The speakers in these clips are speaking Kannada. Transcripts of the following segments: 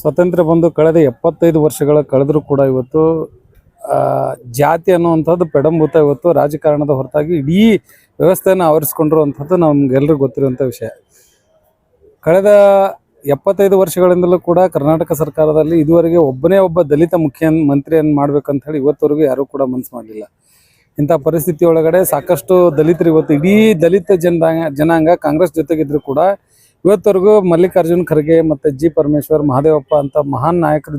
ಸ್ವಾತಂತ್ರ್ಯ ಬಂದು ಕಳೆದ ಎಪ್ಪತ್ತೈದು ವರ್ಷಗಳ ಕಳೆದರೂ ಕೂಡ ಇವತ್ತು ಜಾತಿ ಅನ್ನುವಂಥದ್ದು ಪೆಡಂಭೂತ ಇವತ್ತು ರಾಜಕಾರಣದ ಹೊರತಾಗಿ ಇಡೀ ವ್ಯವಸ್ಥೆಯನ್ನು ಆವರಿಸ್ಕೊಂಡಿರುವಂಥದ್ದು ನಮಗೆಲ್ಲರಿಗೂ ಗೊತ್ತಿರುವಂಥ ವಿಷಯ. ಕಳೆದ ಎಪ್ಪತ್ತೈದು ವರ್ಷಗಳಿಂದಲೂ ಕೂಡ ಕರ್ನಾಟಕ ಸರ್ಕಾರದಲ್ಲಿ ಇದುವರೆಗೆ ಒಬ್ಬನೇ ಒಬ್ಬ ದಲಿತ ಮುಖ್ಯ ಮಂತ್ರಿಯನ್ನು ಮಾಡ್ಬೇಕಂತ ಹೇಳಿ ಇವತ್ತವರೆಗೂ ಯಾರೂ ಕೂಡ ಮನಸ್ಸು ಮಾಡಲಿಲ್ಲ. ಇಂಥ ಪರಿಸ್ಥಿತಿ ಒಳಗಡೆ ಸಾಕಷ್ಟು ದಲಿತರು ಇವತ್ತು ಇಡೀ ದಲಿತ ಜನಾಂಗ ಜನಾಂಗ ಕಾಂಗ್ರೆಸ್ ಜೊತೆಗಿದ್ರು ಕೂಡ ಇವತ್ತವರೆಗೂ ಮಲ್ಲಿಕಾರ್ಜುನ್ ಖರ್ಗೆ ಮತ್ತು ಜಿ ಪರಮೇಶ್ವರ್ ಮಹಾದೇವಪ್ಪ ಅಂತ ಮಹಾನ್ ನಾಯಕರು,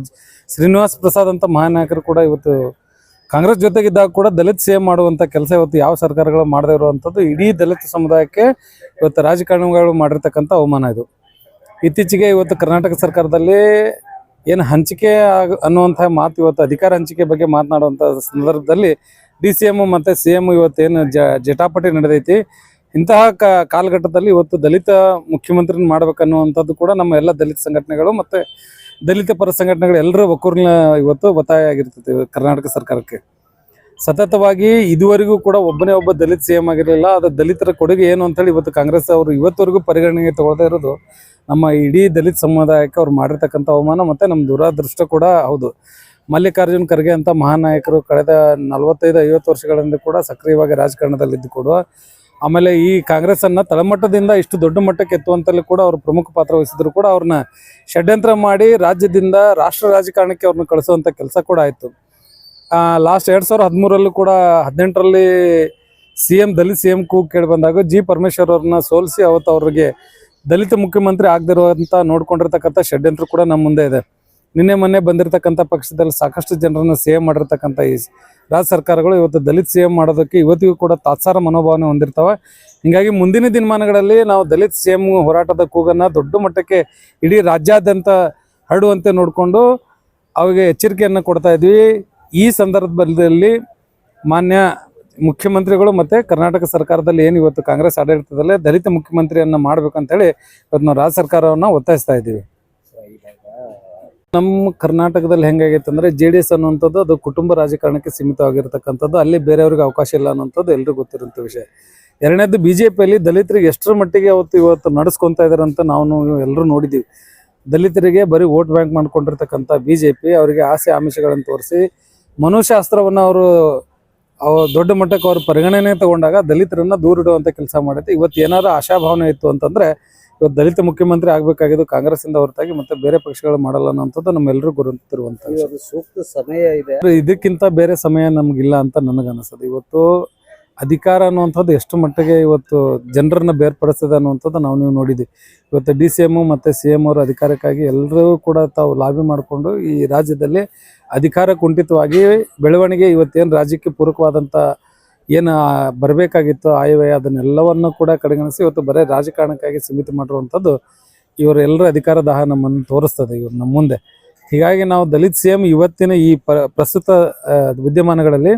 ಶ್ರೀನಿವಾಸ್ ಪ್ರಸಾದ್ ಅಂತ ಮಹಾನ್ ನಾಯಕರು ಕೂಡ ಇವತ್ತು ಕಾಂಗ್ರೆಸ್ ಜೊತೆಗಿದ್ದಾಗ ಕೂಡ ದಲಿತ ಸೇವೆ ಮಾಡುವಂಥ ಕೆಲಸ ಇವತ್ತು ಯಾವ ಸರ್ಕಾರಗಳು ಮಾಡದೇ ಇರುವಂಥದ್ದು ಇಡೀ ದಲಿತ ಸಮುದಾಯಕ್ಕೆ ಇವತ್ತು ರಾಜಕಾರಣಿಗಳು ಮಾಡಿರ್ತಕ್ಕಂಥ ಅವಮಾನ ಇದು. ಇತ್ತೀಚೆಗೆ ಇವತ್ತು ಕರ್ನಾಟಕ ಸರ್ಕಾರದಲ್ಲಿ ಏನು ಹಂಚಿಕೆ ಆಗ ಅನ್ನುವಂಥ ಮಾತು ಇವತ್ತು ಅಧಿಕಾರ ಹಂಚಿಕೆ ಬಗ್ಗೆ ಮಾತನಾಡುವಂಥ ಸಂದರ್ಭದಲ್ಲಿ ಡಿ ಸಿ ಎಂ ಮತ್ತು ಸಿ ಎಂ ಇವತ್ತೇನು ಜಟಾಪಟಿ ನಡೆದೈತಿ. ಇಂತಹ ಕಾಲಘಟ್ಟದಲ್ಲಿ ಇವತ್ತು ದಲಿತ ಮುಖ್ಯಮಂತ್ರಿನ ಮಾಡ್ಬೇಕನ್ನುವಂಥದ್ದು ಕೂಡ ನಮ್ಮ ಎಲ್ಲ ದಲಿತ ಸಂಘಟನೆಗಳು ಮತ್ತು ದಲಿತ ಪರ ಸಂಘಟನೆಗಳು ಎಲ್ಲರೂ ಒಕ್ಕೂರಿನ ಇವತ್ತು ಒತ್ತಾಯ ಆಗಿರ್ತದೆ ಕರ್ನಾಟಕ ಸರ್ಕಾರಕ್ಕೆ. ಸತತವಾಗಿ ಇದುವರೆಗೂ ಕೂಡ ಒಬ್ಬನೇ ಒಬ್ಬ ದಲಿತ ಸಿ ಎಂ ಆಗಿರಲಿಲ್ಲ ಅದು ದಲಿತರ ಕೊಡುಗೆ ಏನು ಅಂತೇಳಿ ಇವತ್ತು ಕಾಂಗ್ರೆಸ್ ಅವರು ಇವತ್ತವರೆಗೂ ಪರಿಗಣನೆಗೆ ತಗೊಳ್ತಾ ಇರೋದು ನಮ್ಮ ಇಡೀ ದಲಿತ ಸಮುದಾಯಕ್ಕೆ ಅವ್ರು ಮಾಡಿರ್ತಕ್ಕಂಥ ಅವಮಾನ ಮತ್ತು ನಮ್ಮ ದುರಾದೃಷ್ಟ ಕೂಡ ಹೌದು. ಮಲ್ಲಿಕಾರ್ಜುನ್ ಖರ್ಗೆ ಅಂತ ಮಹಾನಾಯಕರು ಕಳೆದ ನಲವತ್ತೈದು ಐವತ್ತು ವರ್ಷಗಳಿಂದ ಕೂಡ ಸಕ್ರಿಯವಾಗಿ ರಾಜಕಾರಣದಲ್ಲಿ ಇದ್ದು ಕೊಡುವ ಆಮೇಲೆ ಈ ಕಾಂಗ್ರೆಸ್ಸನ್ನು ತಳಮಟ್ಟದಿಂದ ಇಷ್ಟು ದೊಡ್ಡ ಮಟ್ಟಕ್ಕೆ ಎತ್ತುವಂತಲ್ಲಿ ಕೂಡ ಅವರು ಪ್ರಮುಖ ಪಾತ್ರ ವಹಿಸಿದ್ರು ಕೂಡ ಅವ್ರನ್ನ ಷಡ್ಯಂತ್ರ ಮಾಡಿ ರಾಜ್ಯದಿಂದ ರಾಷ್ಟ್ರ ರಾಜಕಾರಣಕ್ಕೆ ಅವ್ರನ್ನ ಕಳಿಸುವಂತ ಕೆಲಸ ಕೂಡ ಆಯಿತು. ಲಾಸ್ಟ್ ಎರಡು ಸಾವಿರದ ಹದಿಮೂರಲ್ಲೂ ಕೂಡ ಹದಿನೆಂಟರಲ್ಲಿ C M Dalit C M ಕೂಗ್ ಕೇಳಿ ಬಂದಾಗ ಜಿ ಪರಮೇಶ್ವರ್ ಅವ್ರನ್ನ ಸೋಲಿಸಿ ಅವತ್ತು ಅವ್ರಿಗೆ ದಲಿತ ಮುಖ್ಯಮಂತ್ರಿ ಆಗದಿರುವಂತ ನೋಡ್ಕೊಂಡಿರ್ತಕ್ಕಂಥ ಷಡ್ಯಂತ್ರ ಕೂಡ ನಮ್ಮ ಮುಂದೆ ಇದೆ. ನಿನ್ನೆ ಮೊನ್ನೆ ಬಂದಿರತಕ್ಕಂಥ ಪಕ್ಷದಲ್ಲಿ ಸಾಕಷ್ಟು ಜನರನ್ನು ಸೇವ್ ಮಾಡಿರ್ತಕ್ಕಂಥ ಈ ರಾಜ್ಯ ಸರ್ಕಾರಗಳು ಇವತ್ತು ದಲಿತ ಸೇವ್ ಮಾಡೋದಕ್ಕೆ ಇವತ್ತಿಗೂ ಕೂಡ ತಾತ್ಸಾರ ಮನೋಭಾವನೆ ಹೊಂದಿರ್ತವೆ. ಹಿಂಗಾಗಿ ಮುಂದಿನ ದಿನಮಾನಗಳಲ್ಲಿ ನಾವು ದಲಿತ ಸೇಮ್ ಹೋರಾಟದ ಕೂಗನ್ನು ದೊಡ್ಡ ಮಟ್ಟಕ್ಕೆ ಇಡೀ ರಾಜ್ಯಾದ್ಯಂತ ಹರಡುವಂತೆ ನೋಡಿಕೊಂಡು ಅವರಿಗೆ ಎಚ್ಚರಿಕೆಯನ್ನು ಕೊಡ್ತಾ ಇದ್ವಿ. ಈ ಸಂದರ್ಭದಲ್ಲಿ ಮಾನ್ಯ ಮುಖ್ಯಮಂತ್ರಿಗಳು ಮತ್ತು ಕರ್ನಾಟಕ ಸರ್ಕಾರದಲ್ಲಿ ಏನು ಇವತ್ತು ಕಾಂಗ್ರೆಸ್ ಆಡಳಿತದಲ್ಲೇ ದಲಿತ ಮುಖ್ಯಮಂತ್ರಿಯನ್ನು ಮಾಡಬೇಕಂತೇಳಿ ಇವತ್ತು ನಾವು ರಾಜ್ಯ ಸರ್ಕಾರವನ್ನು ಒತ್ತಾಯಿಸ್ತಾ ಇದ್ದೀವಿ. ನಮ್ಮ ಕರ್ನಾಟಕದಲ್ಲಿ ಹೆಂಗಾಗೈತೆ ಅಂದರೆ ಜೆ ಡಿ ಎಸ್ ಅನ್ನುವಂಥದ್ದು ಅದು ಕುಟುಂಬ ರಾಜಕಾರಣಕ್ಕೆ ಸೀಮಿತವಾಗಿರ್ತಕ್ಕಂಥದ್ದು. ಅಲ್ಲಿ ಬೇರೆಯವ್ರಿಗೆ ಅವಕಾಶ ಇಲ್ಲ ಅನ್ನೋಂಥದ್ದು ಎಲ್ಲರೂ ಗೊತ್ತಿರೋಂಥ ವಿಷಯ. ಎರಡನೇದು ಬಿ ಜೆ ಪಿಯಲ್ಲಿ ದಲಿತರಿಗೆ ಎಷ್ಟರ ಮಟ್ಟಿಗೆ ಅವತ್ತು ಇವತ್ತು ನಡೆಸ್ಕೊತಾ ಇದ್ದಾರೆ ಅಂತ ನಾವು ಎಲ್ಲರೂ ನೋಡಿದ್ದೀವಿ ದಲಿತರಿಗೆ ಬರೀ ವೋಟ್ ಬ್ಯಾಂಕ್ ಮಾಡ್ಕೊಂಡಿರ್ತಕ್ಕಂಥ ಬಿ ಜೆ ಪಿ ಅವರಿಗೆ ಆಸೆ ಆಮಿಷಗಳನ್ನು ತೋರಿಸಿ ಮನುಶಾಸ್ತ್ರವನ್ನು ಅವರು ಅವ ದೊಡ್ಡ ಮಟ್ಟಕ್ಕೆ ಅವ್ರ ಪರಿಗಣನೆ ತಗೊಂಡಾಗ ದಲಿತರನ್ನು ದೂರಿಡುವಂಥ ಕೆಲಸ ಮಾಡುತ್ತೆ ಇವತ್ತು ಏನಾದ್ರು ಆಶಾಭಾವನೆ ಇತ್ತು ಅಂತಂದ್ರೆ ಇವತ್ತು ದಲಿತ ಮುಖ್ಯಮಂತ್ರಿ ಆಗಬೇಕಾಗಿದ್ದು ಕಾಂಗ್ರೆಸ್ಸಿಂದ ಹೊರತಾಗಿ ಮತ್ತೆ ಬೇರೆ ಪಕ್ಷಗಳು ಮಾಡಲ್ಲ ಅನ್ನೋಂಥದ್ದು ನಮ್ಮೆಲ್ಲರೂ ಗುರುತಿರುವಂಥ. ಸೂಕ್ತ ಸಮಯ ಇದೆ. ಇದಕ್ಕಿಂತ ಬೇರೆ ಸಮಯ ನಮಗಿಲ್ಲ ಅಂತ ನನಗನ್ನಿಸ್ತದೆ. ಇವತ್ತು ಅಧಿಕಾರ ಅನ್ನುವಂಥದ್ದು ಎಷ್ಟು ಮಟ್ಟಿಗೆ ಇವತ್ತು ಜನರನ್ನ ಬೇರ್ಪಡಿಸ್ತದೆ ಅನ್ನುವಂಥದ್ದು ನಾವು ನೀವು ನೋಡಿದ್ವಿ. ಇವತ್ತು ಡಿ ಸಿ ಎಂ ಮತ್ತು ಸಿ ಎಂ ಅವರು ಅಧಿಕಾರಕ್ಕಾಗಿ ಎಲ್ಲರೂ ಕೂಡ ತಾವು ಲಾಬಿ ಮಾಡಿಕೊಂಡು ಈ ರಾಜ್ಯದಲ್ಲಿ ಅಧಿಕಾರ ಕುಂಠಿತವಾಗಿ ಬೆಳವಣಿಗೆ ಇವತ್ತೇನು ರಾಜ್ಯಕ್ಕೆ ಪೂರಕವಾದಂಥ ಏನು ಬರಬೇಕಾಗಿತ್ತು ಆಯವ್ಯಯ ಅದನ್ನೆಲ್ಲವನ್ನು ಕೂಡ ಕಡೆಗಣಿಸಿ ಇವತ್ತು ಬರೀ ರಾಜಕಾರಣಕ್ಕಾಗಿ ಸೀಮಿತ ಮಾಡಿರುವಂಥದ್ದು ಇವರೆಲ್ಲರ ಅಧಿಕಾರ ದಾಹ ನಮ್ಮನ್ನು ತೋರಿಸ್ತದೆ ಇವ್ರು ನಮ್ಮ ಮುಂದೆ. ಹೀಗಾಗಿ ನಾವು ದಲಿತ್ ಸಿ ಇವತ್ತಿನ ಈ ಪ್ರಸ್ತುತ ವಿದ್ಯಮಾನಗಳಲ್ಲಿ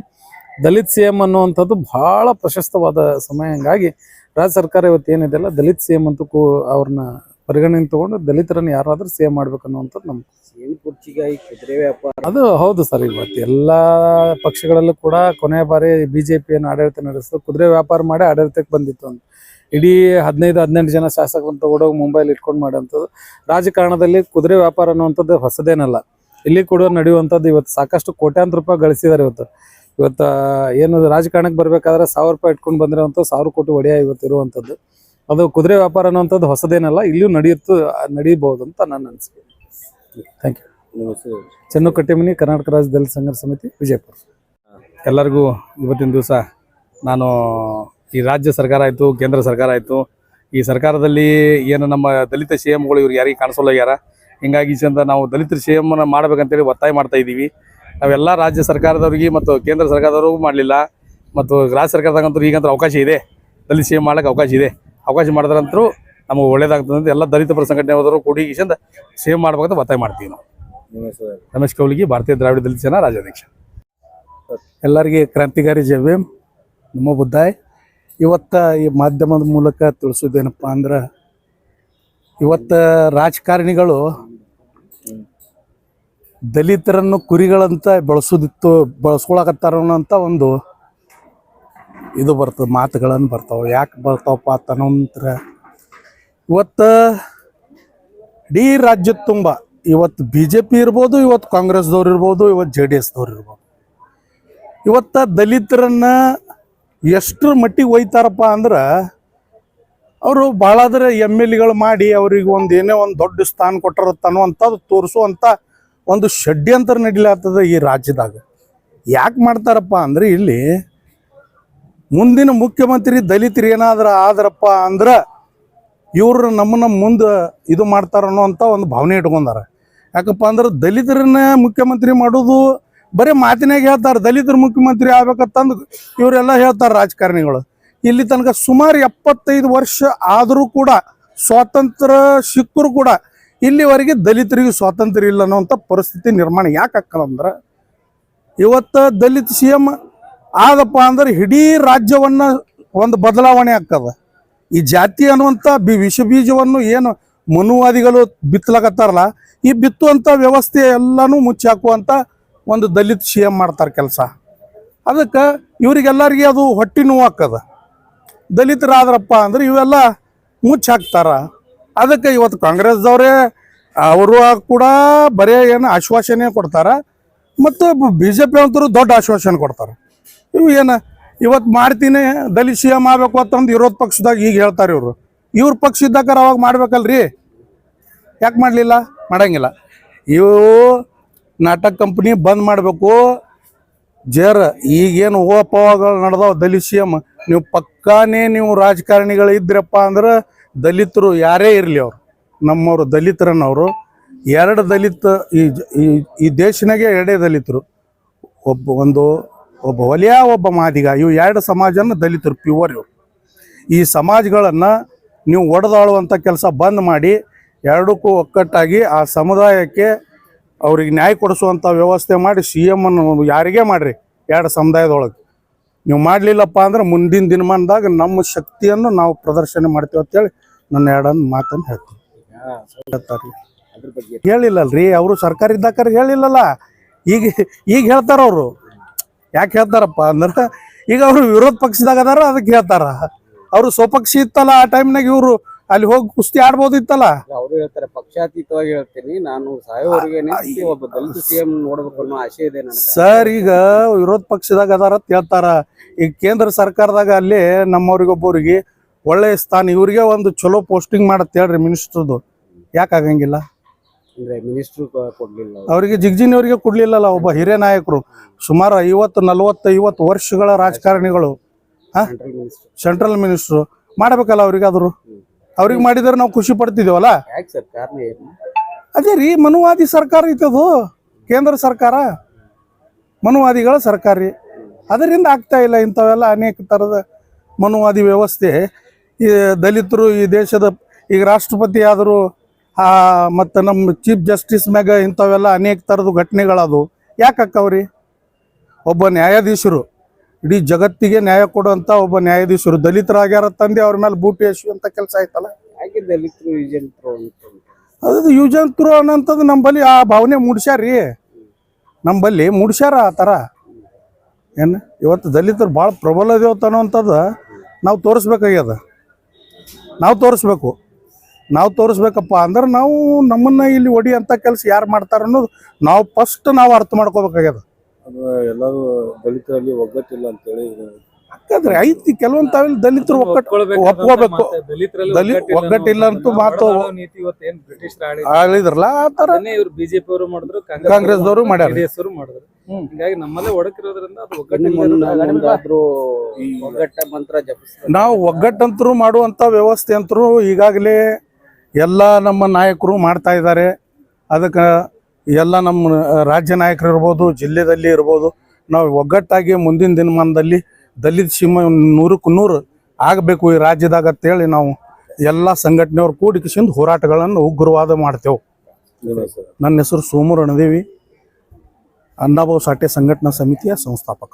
ದಲಿತ್ ಸಿ ಎಂ ಅನ್ನುವಂಥದ್ದು ಬಹಳ ಪ್ರಶಸ್ತವಾದ ಸಮಯ. ಹಂಗಾಗಿ ರಾಜ್ಯ ಸರ್ಕಾರ ಇವತ್ತು ಏನಿದೆಲ್ಲ ದಲಿತ್ ಸಿ ಎಂ ಅಂತೂ ಕೂ, ಅವ್ರನ್ನ ಪರಿಗಣನೆ ತಗೊಂಡು ದಲಿತರನ್ನು ಯಾರಾದರೂ ಸೇವ್ ಮಾಡ್ಬೇಕು ಅನ್ನುವಂಥದ್ದು ನಮ್ಮ ಏನ್ ಕುರ್ಚಿಗಾಗಿ ಕುದುರೆ ವ್ಯಾಪಾರ. ಅದು ಹೌದು ಸರ್ ಇವತ್ತು ಎಲ್ಲ ಪಕ್ಷಗಳಲ್ಲೂ ಕೂಡ ಕೊನೆ ಬಾರಿ ಬಿ ಜೆ ಪಿಯನ್ನು ಆಡಳಿತ ನಡೆಸಿದ್ರು ಕುದುರೆ ವ್ಯಾಪಾರ ಮಾಡಿ ಆಡಳಿತಕ್ಕೆ ಬಂದಿತ್ತು ಅಂತ. ಇಡೀ ಹದಿನೈದು ಹದಿನೆಂಟು ಜನ ಶಾಸಕರನ್ನು ತಗೊಂಡೋಗಿ ಮುಂಬೈಲಿ ಇಟ್ಕೊಂಡು ಮಾಡೋಂಥದ್ದು ರಾಜಕಾರಣದಲ್ಲಿ ಕುದುರೆ ವ್ಯಾಪಾರ ಅನ್ನುವಂಥದ್ದು ಹೊಸದೇನಲ್ಲ. ಇಲ್ಲಿ ಕೂಡ ನಡೆಯುವಂಥದ್ದು ಇವತ್ತು ಸಾಕಷ್ಟು ಕೋಟ್ಯಾಂತರ ರೂಪಾಯಿ ಗಳಿಸಿದ್ದಾರೆ ಇವತ್ತು. ಇವತ್ತು ಏನು ರಾಜಕಾರಣಕ್ಕೆ ಬರಬೇಕಾದ್ರೆ ಸಾವಿರ ರೂಪಾಯಿ ಇಟ್ಕೊಂಡು ಬಂದಿರೋಂಥ ಸಾವಿರ ಕೋಟಿ ಒಡೆಯ ಇವತ್ತು ಇರುವಂಥದ್ದು. ಅದು ಕುದುರೆ ವ್ಯಾಪಾರ ಅನ್ನುವಂಥದ್ದು ಹೊಸದೇನಲ್ಲ ಇಲ್ಲಿಯೂ ನಡೆಯುತ್ತು ನಡೀಬಹುದು ಅಂತ ನನ್ನ ಅನಿಸಿಕೆ. ಥ್ಯಾಂಕ್ ಯು ಚೆನ್ನು ಕಟ್ಟಿಮನಿ ಕರ್ನಾಟಕ ರಾಜ್ಯ ದಲಿತ ಸಂಘರ್ಷ ಸಮಿತಿ ವಿಜಯಪುರ. ಎಲ್ಲರಿಗೂ ಇವತ್ತಿನ ದಿವಸ ನಾನು ಈ ರಾಜ್ಯ ಸರ್ಕಾರ ಆಯಿತು ಕೇಂದ್ರ ಸರ್ಕಾರ ಆಯಿತು. ಈ ಸರ್ಕಾರದಲ್ಲಿ ಏನು ನಮ್ಮ ದಲಿತ ಸಿ ಎಮ್ಗಳು ಇವ್ರು ಯಾರಿಗೆ ಕಾಣಿಸೋಲ್ಲ ಯಾರ? ಹಿಂಗಾಗಿ ಚಂದ ನಾವು ದಲಿತರ ಸಿ ಎಮ್ನ ಮಾಡ್ಬೇಕಂತೇಳಿ ಒತ್ತಾಯ ಮಾಡ್ತಾ ಇದ್ದೀವಿ. ನಾವೆಲ್ಲ ರಾಜ್ಯ ಸರ್ಕಾರದವ್ರಿಗೆ ಮತ್ತು ಕೇಂದ್ರ ಸರ್ಕಾರದವ್ರಿಗೂ ಮಾಡಲಿಲ್ಲ. ಮತ್ತು ರಾಜ್ಯ ಸರ್ಕಾರದಾಗಂತೂ ಈಗಂತೂ ಅವಕಾಶ ಇದೆ. ದಲಿತ ಸಿ ಎಂ ಮಾಡೋಕ್ಕೆ ಅವಕಾಶ ಇದೆ. ಅವಕಾಶ ಮಾಡಿದ್ರಂತರೂ ನಮಗೆ ಒಳ್ಳೇದಾಗ್ತದೆ ಎಲ್ಲ ದಲಿತ ಪರ ಹೋದರೂ ಕೂಡಿ ಚಂದ ಸೇವ್ ಮಾಡ್ಬೇಕಂತ ಒತ್ತಾಯ ಮಾಡ್ತೀವಿ ನಾವು. ರಮೇಶ್ ಕೌಲಿಗಿ ಭಾರತೀಯ ದ್ರಾವಿಡ ದಲಿತ ಸೇನಾ ರಾಜ್ಯಾಧ್ಯಕ್ಷ. ಎಲ್ಲರಿಗೆ ಕ್ರಾಂತಿಕಾರಿ ಜವ್ಯ ನಮ್ಮ ಬುದ್ಧಾಯ್ ಇವತ್ತ ಈ ಮಾಧ್ಯಮದ ಮೂಲಕ ತಿಳಿಸೋದೇನಪ್ಪ ಅಂದ್ರೆ ಇವತ್ತ ರಾಜಕಾರಣಿಗಳು ದಲಿತರನ್ನು ಕುರಿಗಳಂತ ಬಳಸೋದಿತ್ತು ಬಳಸ್ಕೊಳಕತ್ತಾರ ಅನ್ನೋಂಥ ಒಂದು ಇದು ಬರ್ತದೆ, ಮಾತುಗಳನ್ನು ಬರ್ತಾವೆ. ಯಾಕೆ ಬರ್ತಾವಪ್ಪ ಅಂತ ನಂತರ ಇವತ್ತು ಇಡೀ ರಾಜ್ಯದ ತುಂಬ, ಇವತ್ತು ಬಿ ಜೆ ಪಿ ಇರ್ಬೋದು, ಇವತ್ತು ಕಾಂಗ್ರೆಸ್ದವ್ರು ಇರ್ಬೋದು, ಇವತ್ತು ಜೆ ಡಿ ಎಸ್ದವ್ರು ಇರ್ಬೋದು. ಇವತ್ತು ದಲಿತರನ್ನು ಎಷ್ಟರ ಮಟ್ಟಿಗೆ ಒಯ್ತಾರಪ್ಪ ಅಂದ್ರೆ, ಅವರು ಭಾಳಾದ್ರೆ ಎಂ ಎಲ್ ಎಗಳು ಮಾಡಿ ಅವ್ರಿಗೆ ಒಂದು ಏನೇ ಒಂದು ದೊಡ್ಡ ಸ್ಥಾನ ಕೊಟ್ಟರತ್ತ ಅನ್ನುವಂಥದ್ದು ತೋರಿಸುವಂಥ ಒಂದು ಷಡ್ಯಂತರ ನಡೀಲಾಗ್ತದೆ ಈ ರಾಜ್ಯದಾಗ. ಯಾಕೆ ಮಾಡ್ತಾರಪ್ಪ ಅಂದರೆ ಇಲ್ಲಿ ಮುಂದಿನ ಮುಖ್ಯಮಂತ್ರಿ ದಲಿತರು ಏನಾದ್ರ ಆದ್ರಪ್ಪ ಅಂದ್ರೆ ಇವ್ರು ನಮ್ಮನ್ನ ಮುಂದೆ ಇದು ಮಾಡ್ತಾರ ಅಂತ ಒಂದು ಭಾವನೆ ಇಟ್ಕೊಂಡಾರ. ಯಾಕಪ್ಪ ಅಂದ್ರೆ ದಲಿತರನ್ನ ಮುಖ್ಯಮಂತ್ರಿ ಮಾಡೋದು ಬರೀ ಮಾತಿನಾಗ ಹೇಳ್ತಾರೆ, ದಲಿತರು ಮುಖ್ಯಮಂತ್ರಿ ಆಗ್ಬೇಕಂತಂದು ಇವರೆಲ್ಲ ಹೇಳ್ತಾರೆ ರಾಜಕಾರಣಿಗಳು. ಇಲ್ಲಿ ತನಕ ಸುಮಾರು ಎಪ್ಪತ್ತೈದು ವರ್ಷ ಆದರೂ ಕೂಡ ಸ್ವಾತಂತ್ರ್ಯ ಸಿಕ್ಕರು ಕೂಡ ಇಲ್ಲಿವರೆಗೆ ದಲಿತರಿಗೆ ಸ್ವಾತಂತ್ರ್ಯ ಇಲ್ಲ ಅನ್ನೋಂಥ ಪರಿಸ್ಥಿತಿ ನಿರ್ಮಾಣ ಯಾಕೆ ಆಕ್ಕದಂದ್ರೆ ಇವತ್ತು ದಲಿತ ಸಿ ಎಂ ಆದಪ್ಪ ಅಂದ್ರೆ ಇಡೀ ರಾಜ್ಯವನ್ನ ಒಂದು ಬದಲಾವಣೆ ಆಗ್ತದ. ಈ ಜಾತಿ ಅನ್ನುವಂಥ ಬಿ ವಿಷ ಬೀಜವನ್ನು ಏನು ಮನುವಾದಿಗಳು ಬಿತ್ತಲಕತ್ತಾರಲ್ಲ, ಈ ಬಿತ್ತುವಂಥ ವ್ಯವಸ್ಥೆ ಎಲ್ಲಾನು ಮುಚ್ಚಿ ಹಾಕುವಂಥ ಒಂದು ದಲಿತ ಸಿ ಎಂ ಮಾಡ್ತಾರೆ ಕೆಲಸ. ಅದಕ್ಕೆ ಇವರಿಗೆಲ್ಲರಿಗೆ ಅದು ಹೊಟ್ಟೆ ನೋವು ಹಾಕದ ದಲಿತರಾದ್ರಪ್ಪ ಅಂದ್ರೆ ಇವೆಲ್ಲ ಮುಚ್ಚಿ ಹಾಕ್ತಾರ. ಅದಕ್ಕೆ ಇವತ್ತು ಕಾಂಗ್ರೆಸ್ದವರೇ, ಅವರು ಕೂಡ ಬರೇ ಏನು ಆಶ್ವಾಸನೆ ಕೊಡ್ತಾರೆ, ಮತ್ತು ಬಿ ಜೆ ಪಿ ಅಂತರೂ ದೊಡ್ಡ ಆಶ್ವಾಸನೆ ಕೊಡ್ತಾರೆ. ಇವು ಏನು ಇವತ್ತು ಮಾಡ್ತೀನಿ, ದಲಿತ ಸಿ ಎಂ ಆಗ್ಬೇಕು ಅಂತಂದು ವಿರೋಧ ಪಕ್ಷದಾಗ ಈಗ ಹೇಳ್ತಾರೆ ಇವರು. ಇವ್ರ ಪಕ್ಷ ಇದ್ದಾಕಾರ ಅವಾಗ ಮಾಡ್ಬೇಕಲ್ರಿ? ಯಾಕೆ ಮಾಡಲಿಲ್ಲ? ಮಾಡಂಗಿಲ್ಲ. ಇವು ನಾಟಕ ಕಂಪ್ನಿ ಬಂದ್ ಮಾಡಬೇಕು. ಜೇರ್, ಈಗೇನು ಓಪವಾಗಳು ನಡೆದವ ದಲಿತ ಸಿ ಎಂ ನೀವು ಪಕ್ಕಾನೇ ನೀವು ರಾಜಕಾರಣಿಗಳು ಇದ್ರಪ್ಪ ಅಂದ್ರೆ ದಲಿತರು ಯಾರೇ ಇರಲಿ ಅವರು. ನಮ್ಮವರು ದಲಿತರನ್ನವರು ಎರಡು ದಲಿತ ಈ- ಈ ದೇಶನಾಗೆ ಎರಡೇ ದಲಿತರು. ಒಬ್ಬ ಒಂದು ಒಬ್ಬ ಒಲಿಯ ಒಬ್ಬ ಮಾದಿಗ ಇವು ಎರಡು ಸಮಾಜನ ದಲಿತರು ಪ್ಯೂವರ್ ಇವರು. ಈ ಸಮಾಜಗಳನ್ನು ನೀವು ಒಡೆದಾಳುವಂಥ ಕೆಲಸ ಬಂದ್ ಮಾಡಿ ಎರಡಕ್ಕೂ ಒಕ್ಕಟ್ಟಾಗಿ ಆ ಸಮುದಾಯಕ್ಕೆ ಅವ್ರಿಗೆ ನ್ಯಾಯ ಕೊಡಿಸುವಂಥ ವ್ಯವಸ್ಥೆ ಮಾಡಿ ಸಿ ಎಂ ಅನ್ನು ಯಾರಿಗೇ ಮಾಡಿರಿ? ಎರಡು ಸಮುದಾಯದೊಳಗೆ. ನೀವು ಮಾಡಲಿಲ್ಲಪ್ಪ ಅಂದ್ರೆ ಮುಂದಿನ ದಿನಮಾನದಾಗ ನಮ್ಮ ಶಕ್ತಿಯನ್ನು ನಾವು ಪ್ರದರ್ಶನ ಮಾಡ್ತೀವಿ ಅಂತೇಳಿ ನನ್ನ ಎರಡನ್ನು ಮಾತನ್ನು ಹೇಳ್ತೀನಿ. ಹೇಳಿಲ್ಲಲ್ರಿ ಅವರು ಸರ್ಕಾರ ಇದ್ದಾಕಾರ ಹೇಳಿಲ್ಲಲ್ಲ. ಈಗ ಈಗ ಹೇಳ್ತಾರ ಅವರು ಯಾಕೆ ಹೇಳ್ತಾರಪ್ಪ ಅಂದ್ರೆ ಈಗ ಅವರು ವಿರೋಧ ಪಕ್ಷದಾಗ ಅದಾರ ಅದಕ್ಕೆ ಹೇಳ್ತಾರ. ಅವರು ಸ್ವಪಕ್ಷ ಇತ್ತಲ್ಲ ಆ ಟೈಮ್ನಾಗ ಇವರು ಅಲ್ಲಿ ಹೋಗಿ ಕುಸ್ತಿ ಆಡ್ಬೋದಿತ್ತಲ್ಲ? ಅವರು ಹೇಳ್ತಾರೆ ಪಕ್ಷಾತೀತವಾಗಿ ಹೇಳ್ತೀನಿ ನಾನು ಸಾಯೋವರೆಗೆ ಒಬ್ಬ ದಲಿತ ಸಿಎಂ ನೋಡ್ಬೇಕು ಅನ್ನೋ ಆಸೆ ಇದೆ ನನಗೆ. ಸರ್ ಈಗ ವಿರೋಧ ಪಕ್ಷದಾಗ ಅದಾರ ಅಂತ ಹೇಳ್ತಾರ. ಈಗ ಕೇಂದ್ರ ಸರ್ಕಾರದಾಗ ಅಲ್ಲಿ ನಮ್ಮವ್ರಿಗೊಬ್ಬರಿಗೆ ಒಳ್ಳೆ ಸ್ಥಾನ ಇವ್ರಿಗೆ ಒಂದು ಚಲೋ ಪೋಸ್ಟಿಂಗ್ ಮಾಡತ್ತೇಳ್ರಿ ಮಿನಿಸ್ಟ್ರದು ಯಾಕೆ ಆಗಂಗಿಲ್ಲ? ಅಂದ್ರೆ ಮಿನಿಸ್ಟ್ರು ಕೊಡ್ಲಿಲ್ಲ ಅವ್ರು. ಅವರಿಗೆ ಜಿಗ್ಜಿನವರಿಗೆ ಕೊಡ್ಲಿಲ್ಲಲ್ಲ ಒಬ್ಬ ಹಿರಿಯ ನಾಯಕರು. ಸುಮಾರು ಐವತ್ತು ನಲವತ್ತು ಐವತ್ತು ವರ್ಷಗಳ ರಾಜಕಾರಣಿಗಳು ಸೆಂಟ್ರಲ್ ಮಿನಿಸ್ಟ್ರು ಸೆಂಟ್ರಲ್ ಮಿನಿಸ್ಟ್ರು ಮಾಡಬೇಕಲ್ಲ ಅವ್ರಿಗೆ ಆದ್ರು? ಅವ್ರಿಗೆ ಮಾಡಿದ್ರೆ ನಾವು ಖುಷಿ ಪಡ್ತಿದ್ದೇವಲ್ಲ? ಅದೇ ರೀ ಮನುವಾದಿ ಸರ್ಕಾರ ಇತ್ತದು ಕೇಂದ್ರ ಸರ್ಕಾರ. ಮನುವಾದಿಗಳ ಸರ್ಕಾರ ರೀ. ಅದರಿಂದ ಆಗ್ತಾ ಇಲ್ಲ ಇಂಥವೆಲ್ಲ ಅನೇಕ ಥರದ ಮನುವಾದಿ ವ್ಯವಸ್ಥೆ. ಈ ದಲಿತರು ಈ ದೇಶದ ಈಗ ರಾಷ್ಟ್ರಪತಿ ಆದರೂ ಮತ್ತು ನಮ್ಮ ಚೀಫ್ ಜಸ್ಟಿಸ್ ಮ್ಯಾಗ ಇಂಥವೆಲ್ಲ ಅನೇಕ ಥರದ ಘಟನೆಗಳದು ಯಾಕೆ ಅಕ್ಕವ್ರಿ ಒಬ್ಬ ನ್ಯಾಯಾಧೀಶರು ಇಡೀ ಜಗತ್ತಿಗೆ ನ್ಯಾಯ ಕೊಡುವಂಥ ಒಬ್ಬ ನ್ಯಾಯಾಧೀಶರು ದಲಿತರಾಗ್ಯಾರ ತಂದೆ ಅವ್ರ ಮೇಲೆ ಬೂಟಿ ಎಸುವಂತ ಕೆಲಸ ಆಯ್ತಲ್ಲ? ಅದು ದಲಿತರು ತ್ರೂ ಅಂತ ಅದು ಯೂಜಂತ್ರು ಅನ್ನೋಂಥದ್ದು ನಂಬಲ್ಲಿ ಆ ಭಾವನೆ ಮೂಡಿಸ್ಯಾರಿ ನಂಬಲ್ಲಿ ಮೂಡ್ಸ್ಯಾರ ಆ ಥರ. ಏನು ಇವತ್ತು ದಲಿತರು ಭಾಳ ಪ್ರಬಲ ದೇವತ ಅನ್ನೋವಂಥದ್ದು ನಾವು ತೋರಿಸ್ಬೇಕಾಗ್ಯದ. ನಾವು ತೋರಿಸ್ಬೇಕು. ನಾವು ತೋರಿಸ್ಬೇಕಪ್ಪ ಅಂದ್ರೆ ನಾವು ನಮ್ಮನ್ನ ಇಲ್ಲಿ ಹೊಡಿಯಂಥ ಕೆಲಸ ಯಾರು ಮಾಡ್ತಾರ ಅನ್ನೋದು ನಾವು ಫಸ್ಟ್ ನಾವು ಅರ್ಥ ಮಾಡ್ಕೋಬೇಕಾಗ್ಯದ ಎಲ್ಲರೂ ದಲಿತರಲ್ಲಿ ಒಗ್ಗಟ್ಟಿಲ್ಲ ಅಂತೇಳಿ ಯಾಕಂದ್ರೆ ಐತಿ ಕೆಲವೊಂದ್ ತಾವಿಲ್ಲಿ ದಲಿತರು ಒಕ್ಕಟ್ಟು ಒಪ್ಕೋಬೇಕು. ದಲಿತ ಒಗ್ಗಟ್ಟಿಲ್ಲ ಅಂತೂ ಮಾತು ನೀತಿ ಇವತ್ತು ಏನ್ ಬ್ರಿಟಿಷ್ ಆಳಿದ್ರಲ್ಲ ಆ ಥರ ಇವ್ರು ಬಿಜೆಪಿ ಅವರು ಮಾಡಿದ್ರು ಕಾಂಗ್ರೆಸ್ದವರು ಮಾಡ್ಯಾರ. ಜೆಡಿಎಸ್ ಅವರು ಮಾಡಿದ್ರು ಹ್ಮ್. ಹಿಂಗಾಗಿ ನಮ್ಮಲ್ಲೇ ಒಡಕಿರೋದ್ರಿಂದ ಅದು ಮುಂದಾದ್ರೂ ಒಗ್ಗಟ್ಟ ಮಂತ್ರ ನಾವು ಒಗ್ಗಟ್ಟಂತರೂ ಮಾಡುವಂತ ವ್ಯವಸ್ಥೆ ಅಂತರೂ ಈಗಾಗಲೇ ಎಲ್ಲ ನಮ್ಮ ನಾಯಕರು ಮಾಡ್ತಾ ಇದ್ದಾರೆ. ಅದಕ್ಕೆ ಎಲ್ಲ ನಮ್ಮ ರಾಜ್ಯ ನಾಯಕರು ಇರ್ಬೋದು, ಜಿಲ್ಲೆದಲ್ಲಿ ಇರ್ಬೋದು, ನಾವು ಒಗ್ಗಟ್ಟಾಗಿ ಮುಂದಿನ ದಿನಮಾನದಲ್ಲಿ ದಲಿತ ಸಿಂಹ ನೂರಕ್ಕೆ ನೂರು ಆಗಬೇಕು ಈ ರಾಜ್ಯದಾಗ ಅಂತೇಳಿ ನಾವು ಎಲ್ಲ ಸಂಘಟನೆಯವ್ರು ಕೂಡಿಕಿಸಿಂದ ಹೋರಾಟಗಳನ್ನು ಉಗ್ರವಾದ ಮಾಡ್ತೇವೆ. ನನ್ನ ಹೆಸರು ಸೋಮು ರಣದೇವಿ ಅಣ್ಣಾಭಾವ್ ಸಾಟೆ ಸಂಘಟನಾ ಸಮಿತಿಯ ಸಂಸ್ಥಾಪಕ.